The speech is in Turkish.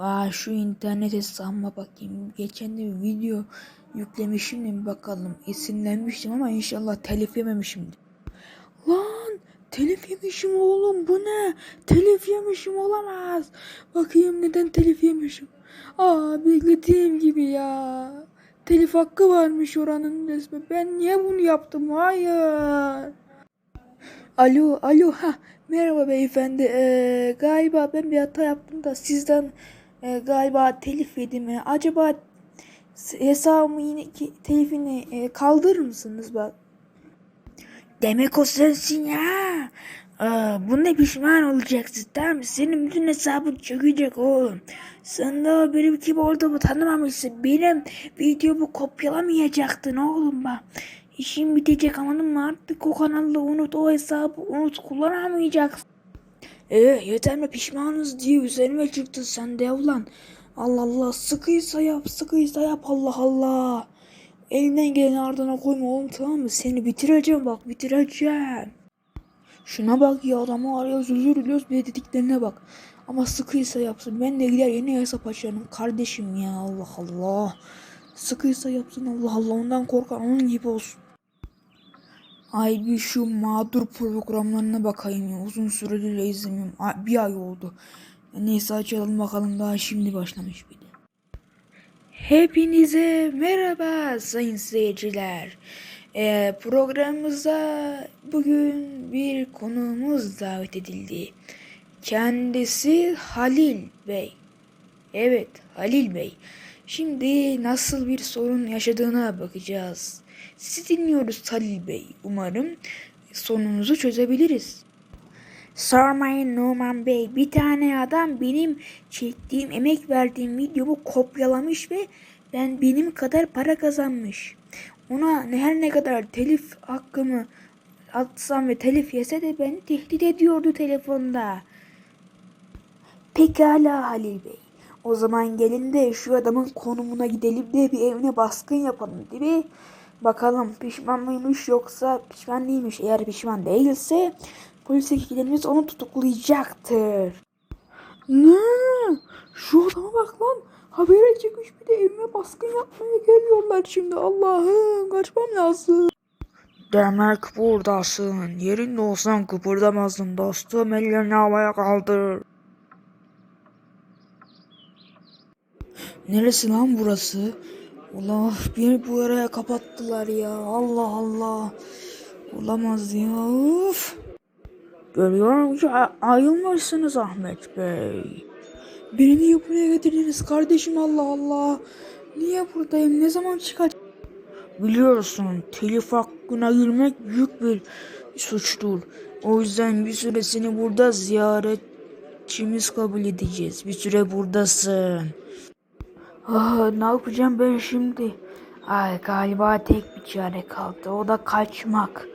Aa şu internet hesabıma bakayım. Geçen de bir video yüklemişim bir bakalım. Esinlenmiştim ama inşallah telif yememişimdir. Lan telif yemişim oğlum bu ne? Telif yemişim olamaz. Bakayım neden telif yemişim. Aa beklediğim gibi ya. Telif hakkı varmış oranın resmi. Ben niye bunu yaptım? Hayır. Alo, alo, ha. Merhaba beyefendi. Ee, galiba ben bir hata yaptım da sizden e, galiba telif yedim. E, acaba hesabımı yine ki, telifini e, kaldırır mısınız bak? Demek o sensin ya. Aa, buna pişman olacaksın tamam mı? Senin bütün hesabın çökecek oğlum. Sen daha benim kim olduğumu tanımamışsın. Benim videomu kopyalamayacaktın oğlum bak. İşin bitecek anladın mı? Artık o kanalı unut, o hesabı unut, kullanamayacaksın. Ee, yeter mi pişmanız diye üzerime çıktın sen de ulan. Allah Allah sıkıysa yap, sıkıysa yap Allah Allah. Elinden geleni ardına koyma oğlum tamam mı? Seni bitireceğim bak bitireceğim. Şuna bak ya adamı arıyoruz özür diliyoruz bir de dediklerine bak. Ama sıkıysa yapsın. Ben de gider yeni hesap açarım kardeşim ya Allah Allah. Sıkıysa yapsın Allah Allah ondan korkan onun gibi olsun. Ay bir şu mağdur programlarına bakayım ya. Uzun süredir izlemiyorum. Ay, bir ay oldu. Neyse açalım bakalım daha şimdi başlamış bir de. Hepinize merhaba sayın seyirciler. Ee, programımıza bugün bir konuğumuz davet edildi. Kendisi Halil Bey. Evet Halil Bey. Şimdi nasıl bir sorun yaşadığına bakacağız. Sizi dinliyoruz Halil Bey. Umarım sorununuzu çözebiliriz. Sormayın Numan Bey. Bir tane adam benim çektiğim, emek verdiğim videomu kopyalamış ve ben benim kadar para kazanmış. Ona her ne kadar telif hakkımı atsam ve telif yese de beni tehdit ediyordu telefonda. Pekala Halil Bey. O zaman gelin de şu adamın konumuna gidelim de bir evine baskın yapalım mi? Bakalım pişman mıymış yoksa pişman değilmiş. Eğer pişman değilse polis ekiplerimiz onu tutuklayacaktır. Ne? Şu adama bak lan. Habere çıkmış bir de evime baskın yapmaya geliyorlar şimdi. Allah'ım kaçmam lazım. Demek buradasın. Yerinde olsan kıpırdamazdın dostum. Ellerini havaya kaldır. Neresi lan burası? Allah beni bu araya kapattılar ya. Allah Allah. Olamaz ya. Uf. Görüyorum ki ayılmışsınız Ahmet Bey. Beni niye buraya getirdiniz kardeşim Allah Allah. Niye buradayım? Ne zaman çıkacağım? Biliyorsun telif hakkına girmek büyük bir suçtur. O yüzden bir süre seni burada ziyaretçimiz kabul edeceğiz. Bir süre buradasın. Ah, ne yapacağım ben şimdi? Ay galiba tek bir çare kaldı. O da kaçmak.